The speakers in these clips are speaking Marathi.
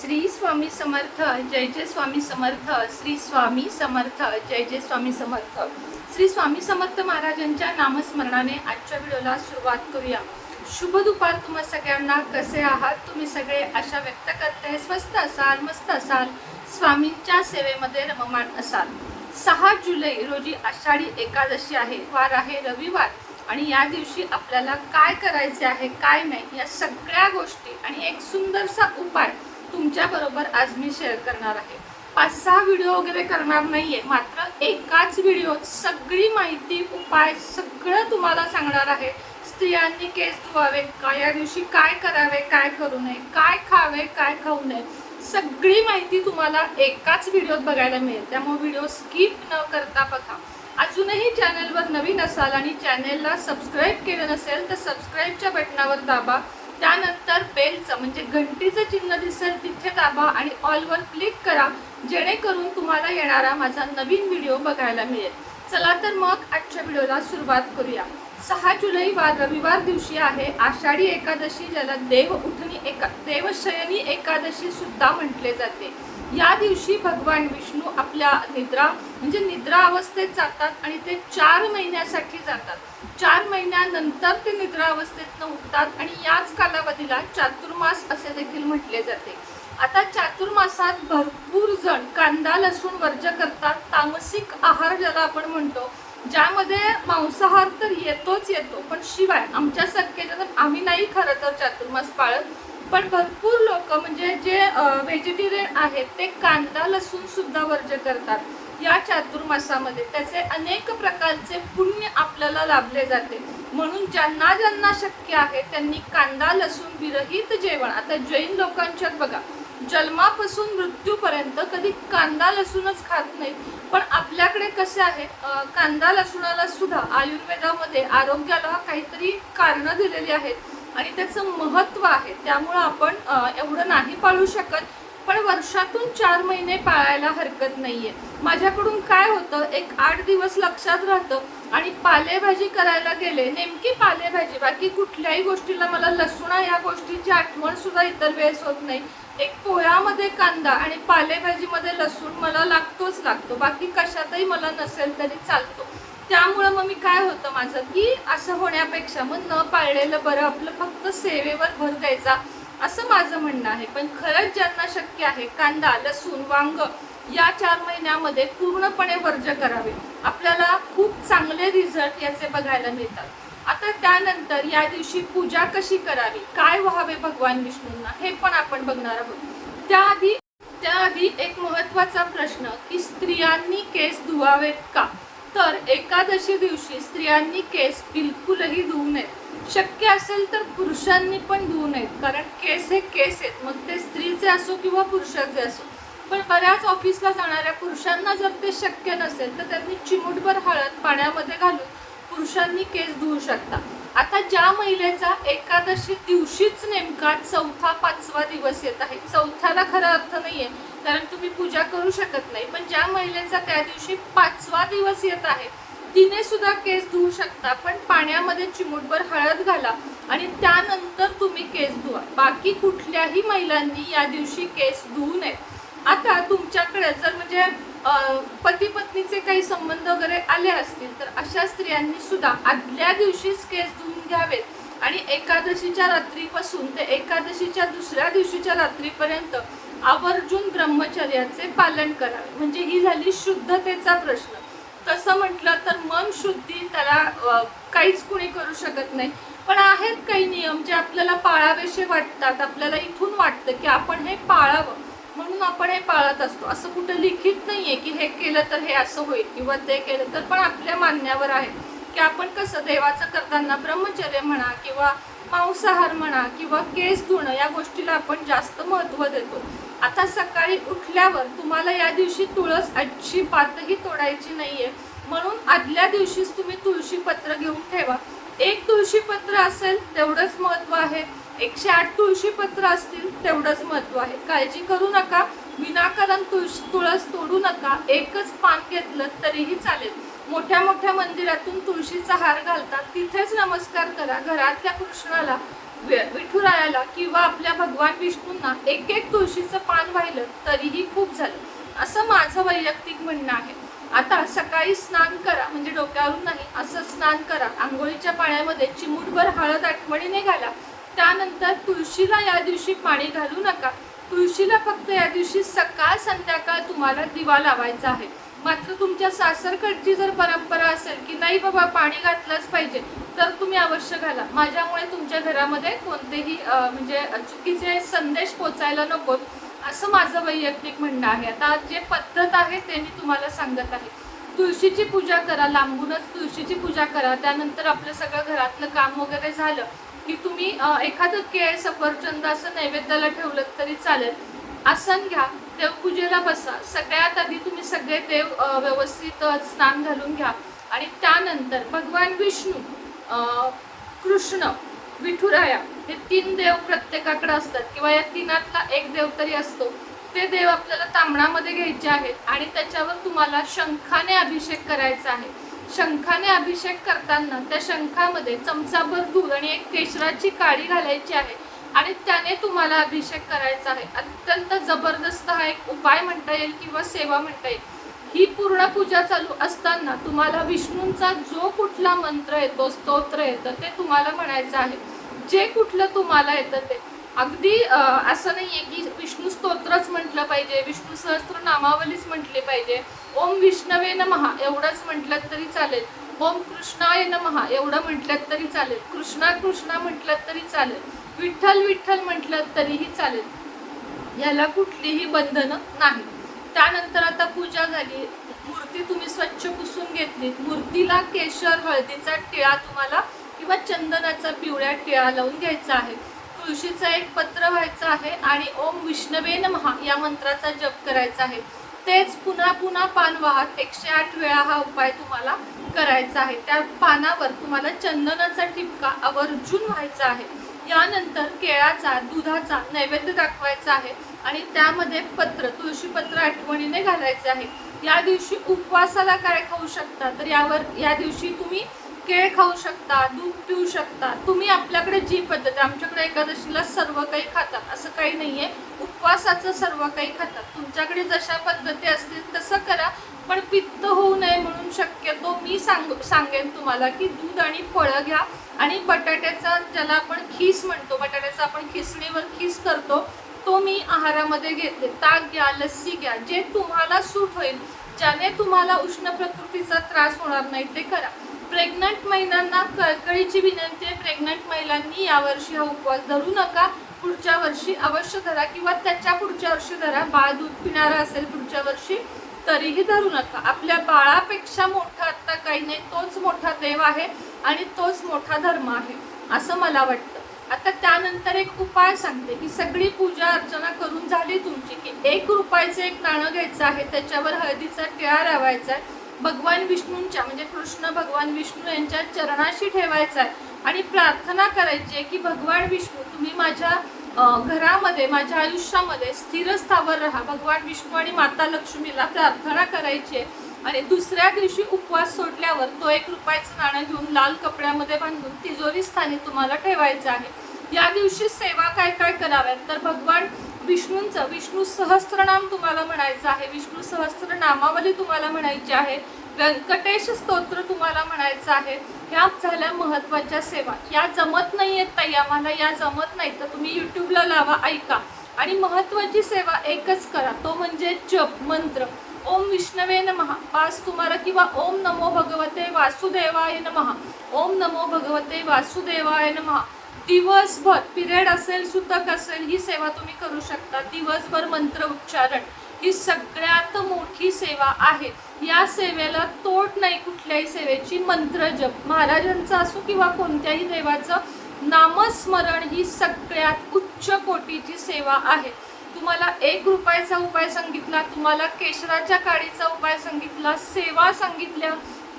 श्री स्वामी समर्थ जय जय स्वामी समर्थ श्री स्वामी समर्थ जय जय स्वामी समर्थ. श्री स्वामी समर्थ महाराजांच्या नामस्मरणाने आजच्या व्हिडिओला सुरुवात करूया. शुभ दुपार तुम्हा सगळ्यांना कसे आहात? तुम्ही सगळे आशा व्यक्त करते स्वस्त असाल मस्त असाल. स्वामींच्या सेवेमध्ये रममाण असाल. सहा जुलै रोजी आषाढी एकादशी आहे. वार आहे रविवार. आणि या दिवशी आपल्याला काय करायचे आहे काय नाही या सगळ्या गोष्टी आणि एक सुंदरसा उपाय तुमच्याबरोबर आज मी शेअर करणार आहे. पाच सहा व्हिडिओ वगैरे करणार नाहीये मात्र एकाच व्हिडिओत सगळी माहिती उपाय सगळं तुम्हाला सांगणार आहे. स्त्रियांनी केस धुवावे का या दिवशी काय करावे काय करू नये काय खावे काय खाऊ नये सगळी माहिती तुम्हाला एकाच व्हिडिओत बघायला मिळेल. त्यामुळे व्हिडिओ स्किप न करता बघा. अजूनही चॅनलवर नवीन असाल आणि चॅनेलला सबस्क्राईब केलं नसेल तर सबस्क्राईबच्या बटनावर दाबा. त्यानंतर बेलचं म्हणजे घंटीचं चिन्ह दिसेल तिथे दाबा आणि ऑलवर क्लिक करा जेणेकरून तुम्हाला येणारा माझा नवीन व्हिडिओ बघायला मिळेल. चला तर मग आजच्या व्हिडिओला सुरुवात करूया. सहा जुलै वार रविवार दिवशी आहे आषाढी एकादशी ज्याला देव उठणी एका देवशयनी एकादशी सुद्धा म्हटले जाते. या दिवशी भगवान विष्णू आपल्या निद्रा म्हणजे निद्रा अवस्थेत जातात आणि ते चार महिन्यासाठी जातात. चार महिन्यानंतर ते निद्रा अवस्थेतनं उठतात आणि याच कालावधीला चातुर्मास असे देखील म्हटले जाते. आता चातुर्मासात भरपूर जण कांदा लसूण वर्ज करतात. तामसिक आहार ज्याला आपण म्हणतो ज्यामध्ये मांसाहार तर येतोच येतो पण शिवाय आमच्यासारखे सख्खेच्या आम्ही नाही खरं तर चातुर्मास पाळत पण भरपूर लोक म्हणजे जे व्हेजिटेरियन आहेत ते कांदा लसूण सुद्धा वर्ज करतात या चातुर्मासामध्ये त्याचे अनेक प्रकारचे पुण्य आपल्याला लाभले जाते. म्हणून ज्यांना ज्यांना शक्य आहे त्यांनी कांदा लसूण विरहित जेवण. आता जैन लोकांच्यात बघा जन्मापासून मृत्यूपर्यंत कधी कांदा लसूणच खात नाही पण आपल्याकडे कसे आहे कांदा लसूणाला सुद्धा आयुर्वेदामध्ये आरोग्याला काहीतरी कारणं दिलेली आहेत. आणि त्याचं महत्त्व आहे. त्यामुळं आपण एवढं नाही पाळू शकत. पण वर्षातून चार महिने पाळायला हरकत नाही आहे माझ्याकडून काय होतं एक आठ दिवस लक्षात राहतं. आणि पालेभाजी करायला गेले नेमकी पालेभाजी बाकी कुठल्याही गोष्टीला मला लसुणा या गोष्टीची आठवण सुद्धा इतर वेळेस होत नाही. एक पोळ्यामध्ये कांदा आणि पालेभाजीमध्ये लसूण मला लागतोच लागतो. बाकी कशातही मला नसेल तरी चालतो. त्यामुळं मग मी काय होतं माझं की असं होण्यापेक्षा मग न पाळलेलं बरं आपलं फक्त सेवेवर भर द्यायचा असं माझं म्हणणं आहे. पण खरंच ज्यांना शक्य आहे कांदा लसूण वांग या चार महिन्यामध्ये पूर्णपणे वर्ज करावे. आपल्याला खूप चांगले रिझल्ट याचे बघायला मिळतात. आता त्यानंतर या दिवशी पूजा कशी करावी काय व्हावे भगवान विष्णूंना हे पण आपण बघणार आहोत. त्याआधी त्याआधी एक महत्त्वाचा प्रश्न की स्त्रियांनी केस धुवावेत का? तर एकादशी दिवशी स्त्रियांनी केस बिलकुलही धुवू नयेत शक्य असेल तर पुरुषांनी पण धुवू नयेत कारण केस हे केस आहेत. मग ते स्त्रीचे असो किंवा पुरुषाचे असो. पण बऱ्याच ऑफिसला जाणाऱ्या पुरुषांना जर ते शक्य नसेल तर त्यांनी चिमूटभर हळद पाण्यामध्ये घालून पुरुषांनी केस धुवू शकता. आता ज्या महिलेचा एकादशी दिवशीच नेमका चौथा पाचवा दिवस येत आहे. चौथ्याला खरा अर्थ नाही आहे कारण तुम्ही पूजा करू शकत नाही. पण ज्या महिलेचा त्या दिवशी पाचवा दिवस येत आहे तिने सुद्धा केस धुवू शकता पण पाण्यामध्ये चिमूटभर हळद घाला आणि त्यानंतर तुम्ही केस धुवा. बाकी कुठल्याही महिलांनी या दिवशी केस धुवू नये. आता तुमच्याकडे जर म्हणजे पती पत्नीचे काही संबंध वगैरे आले असतील तर अशा स्त्रियांनी सुद्धा आदल्या दिवशीच केस धुवून घ्यावेत. आणि एकादशीच्या रात्रीपासून ते एकादशीच्या दुसऱ्या दिवशीच्या रात्रीपर्यंत आवर्जून ब्रह्मचर्याचे पालन करावे. म्हणजे ही झाली शुद्धतेचा प्रश्न. तसं म्हटलं तर मन शुद्धी त्याला काहीच कुणी करू शकत नाही. पण आहेत काही नियम जे आपल्याला पाळावेसे वाटतात. आपल्याला इथून वाटतं की आपण हे पाळावं. म्हणून आपण हे पाळत असतो. असं कुठं लिखित नाहीये की हे केलं तर हे असं होईल किंवा ते केलं तर. पण आपल्या मान्यावर आहे की आपण कसं देवाचं करताना ब्रह्मचर्य म्हणा किंवा मांसाहार म्हणा किंवा केस धुणं या गोष्टीला आपण जास्त महत्त्व देतो. आता सकाळी उठल्यावर तुम्हाला या दिवशी तुळस अजिबातही तोडायची नाहीये. म्हणून आदल्या दिवशीच तुम्ही तुळशी पत्र घेऊन ठेवा. एक तुळशी पत्र असेल तेवढंच महत्त्व आहे. एकशे आठ तुळशी पत्र असतील तेवढंच महत्त्व आहे. काळजी करू नका. विनाकारण तुळस तुळस तोडू नका. एकच पान घेतलं तरीही चालेल. मोठ्या मोठ्या मंदिरातून तुळशीचा हार घालतात तिथेच नमस्कार करा. घरातल्या कृष्णाला वि- विठुरायाला किंवा आपल्या भगवान विष्णूंना एक एक तुळशीचं पान वाहिलं तरीही खूप झालं. असं माझं वैयक्तिक म्हणणं आहे. आता सकाळी स्नान करा म्हणजे डोक्यावरून नाही असं स्नान करा. आंघोळीच्या पाण्यामध्ये चिमूटभर हळद आठवणीने घाला. त्यानंतर तुळशीला या दिवशी पाणी घालू नका. तुळशीला फक्त या दिवशी सकाळ संध्याकाळ तुम्हाला दिवा लावायचा आहे. मात्र तुमच्या सासरकडची जर परंपरा असेल की नाही बाबा पाणी घातलंच पाहिजे तर तुम्ही अवश्य घाला. माझ्यामुळे तुमच्या घरामध्ये कोणतेही म्हणजे चुकीचे संदेश पोचायला नकोत असं माझं वैयक्तिक म्हणणं आहे. आता जे पद्धत आहे ते मी तुम्हाला सांगत आहे. तुळशीची पूजा करा लांबूनच तुळशीची पूजा करा. त्यानंतर आपलं सगळं घरातलं काम वगैरे झालं की तुम्ही एखादं केळ सफरचंद असं नैवेद्याला ठेवलं तरी चालेल. आसन घ्या. देवपूजेला बसा. सगळ्यात आधी तुम्ही सगळे देव व्यवस्थित स्नान घालून घ्या. आणि त्यानंतर भगवान विष्णू कृष्ण विठुराया हे तीन देव प्रत्येकाकडे असतात. किंवा या तीनातला एक देव तरी असतो. ते देव आपल्याला तांबणामध्ये घ्यायचे आहेत आणि त्याच्यावर तुम्हाला शंखाने अभिषेक करायचा आहे. शंखाने अभिषेक करताना त्या शंखामध्ये चमचाभर दूध आणि एक केशराची काळी घालायची आहे. आणि त्याने तुम्हाला अभिषेक करायचा आहे. अत्यंत जबरदस्त हा एक उपाय म्हणता येईल किंवा सेवा म्हणता येईल. ही पूर्ण पूजा चालू असताना तुम्हाला विष्णूंचा जो कुठला मंत्र येतो स्तोत्र येतं ते तुम्हाला म्हणायचं आहे. जे कुठलं तुम्हाला येतं ते. अगदी असं नाही आहे की विष्णू स्तोत्रच म्हटलं पाहिजे विष्णू सहस्त्र नामावलीच म्हटली पाहिजे. ओम विष्णवे महा एवढंच म्हटलं तरी चालेल. ओम कृष्णाय महा एवढं म्हटलं तरी चालेल. कृष्णा कृष्णा म्हटलं तरी चालेल. विठ्ठल विठ्ठल म्हटलं तरीही चालेल. याला कुठलीही बंधनं नाही त्यानंतर आता पूजा झाली. मूर्ती तुम्ही स्वच्छ पुसून घेतली मूर्तीला केशर हळदीचा टिळा तुम्हाला किंवा चंदनाचा पिवळ्या टिळा लावून घ्यायचा आहे. तुळशीचा एक पत्र व्हायचं आहे आणि ओम विष्णवे नमहा या मंत्राचा जप करायचा आहे. तेच पुन्हा पुन्हा पान वाहत एकशे आठ वेळा हा उपाय तुम्हाला करायचा आहे. त्या पानावर तुम्हाला चंदनाचा टिपका आवर्जून व्हायचा आहे. यानंतर केळाचा दुधाचा नैवेद्य दाखवायचा आहे आणि त्यामध्ये पत्र तुळशी पत्र आठवणीने घालायचे आहे. या दिवशी उपवासाला काय खाऊ शकता? तर यावर या दिवशी तुम्ही केळ खाऊ शकता दूध पिऊ शकता. तुम्ही आपल्याकडे जी पद्धत आहे, आमच्याकडे एकादशीला सर्व काही खातात असं काही नाही आहे उपवासाचं सर्व काही खातात. तुमच्याकडे जशा पद्धती असतील तसं करा पण पित्त होऊ नये म्हणून शक्य मी सांग सांगेन तुम्हाला की दूध आणि फळं घ्या आणि बटाट्याचा ज्याला आपण खीस म्हणतो बटाट्याचा आपण खिसणीवर खीस करतो तो मी आहारामध्ये घेते. ताक घ्या लस्सी घ्या जे तुम्हाला सूट होईल ज्याने तुम्हाला उष्ण प्रकृतीचा त्रास होणार नाही ते करा. प्रेग्नंट महिलांना कळकळीची विनंती आहे प्रेग्नंट महिलांनी यावर्षी हा उपवास धरू नका. पुढच्या वर्षी अवश्य धरा किंवा त्याच्या पुढच्या वर्षी धरा. बाळ दूध पिणारा असेल पुढच्या वर्षी तरीही धरू नका. आपल्या बाळापेक्षा मोठा आत्ता काही नाही तोच मोठा देव आहे आणि तोच मोठा धर्म आहे असं मला वाटतं. आता त्यानंतर एक उपाय सांगते. की सगळी पूजा अर्चना करून झाली तुमची की एक रुपयाचं एक नाणं घ्यायचं आहे त्याच्यावर हळदीचा टिळा रावायचा आहे भगवान विष्णूंच्या म्हणजे कृष्ण भगवान विष्णू यांच्या चरणाशी ठेवायचा आहे आणि प्रार्थना करायची आहे की भगवान विष्णू तुम्ही माझ्या घरामध्ये माझ्या आयुष्यामध्ये स्थिरस्थावर राहा. भगवान विष्णू आणि माता लक्ष्मीला प्रार्थना करायची आहे. आणि दुसऱ्या दिवशी उपवास सोडल्यावर तो एक रुपयाचं नाणं घेऊन लाल कपड्यामध्ये बांधून तिजोरी स्थानी तुम्हाला ठेवायचं आहे. या दिवशी सेवा काय काय कराव्यात? तर भगवान विष्णूंचं विष्णू सहस्त्रनाम तुम्हाला म्हणायचं आहे. विष्णू सहस्त्र नामावली तुम्हाला म्हणायची आहे. व्यंकटेश स्तोत्र तुम्हाला म्हणायचं आहे. ह्या झाल्या महत्त्वाच्या सेवा. या जमत नाही आहेत ताई आम्हाला या जमत नाही. तर तुम्ही यूट्यूबला लावा ऐका. आणि महत्त्वाची सेवा एकच करा. तो म्हणजे जप मंत्र. ओम विष्णवे नमः. पास तुम्हाला किंवा ओम नमो भगवते वासुदेवाय नमः. ओम नमो भगवते वासुदेवाय नमः. दिवसभर पिरियड असेल सुतक असेल ही सेवा तुम्ही करू शकता. दिवसभर मंत्र उच्चारण. ही सगळ्यात मोठी सेवा आहे. या सेवेला तोट नाही कुठल्याही सेवेची मंत्र जप. महाराजांचा असो किंवा कोणत्याही देवाचं नामस्मरण ही सगळ्यात उच्च कोटीची सेवा आहे. तुम्हाला एक रुपयाचा उपाय सांगितला तुम्हाला केशराच्या काडीचा उपाय सांगितला सेवा सांगितल्या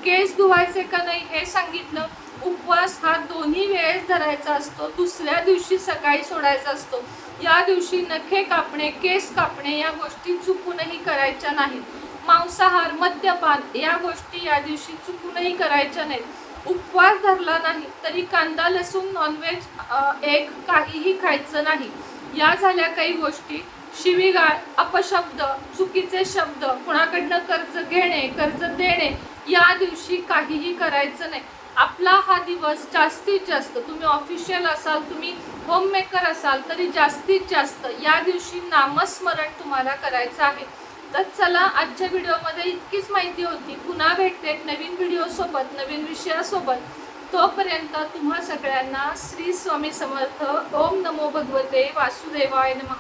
केस धुवायचे का नाही हे सांगितलं. उपवास हा दोन्ही वेळेस धरायचा असतो दुसऱ्या दिवशी सकाळी सोडायचा असतो. या दिवशी नखे कापणे केस कापणे या गोष्टी चुकूनही करायच्या नाहीत. मांसाहार मद्यपान या गोष्टी या दिवशी चुकूनही करायच्या नाहीत. उपवास धरला नाही तरी कांदा लसूण नॉनव्हेज एग काहीही खायचं नाही. या झाल्या काही गोष्टी. शिवीगाळ अपशब्द चुकीचे शब्द कुणाकडनं कर्ज घेणे कर्ज देणे या दिवशी काहीही करायचं नाही. आपला हा दिवस जास्तीत जास्त तुम्ही ऑफिशियल असाल तुम्ही होममेकर असाल तरी जास्तीत जास्त या दिवशी नामस्मरण तुम्हाला करायचं आहे. तर चला आजच्या व्हिडिओमध्ये इतकीच माहिती होती. पुन्हा भेटते नवीन व्हिडिओसोबत नवीन विषयासोबत तोपर्यंत तुम्हा सगळ्यांना श्री स्वामी समर्थ. ओम नमो भगवते वासुदेवाय नमः.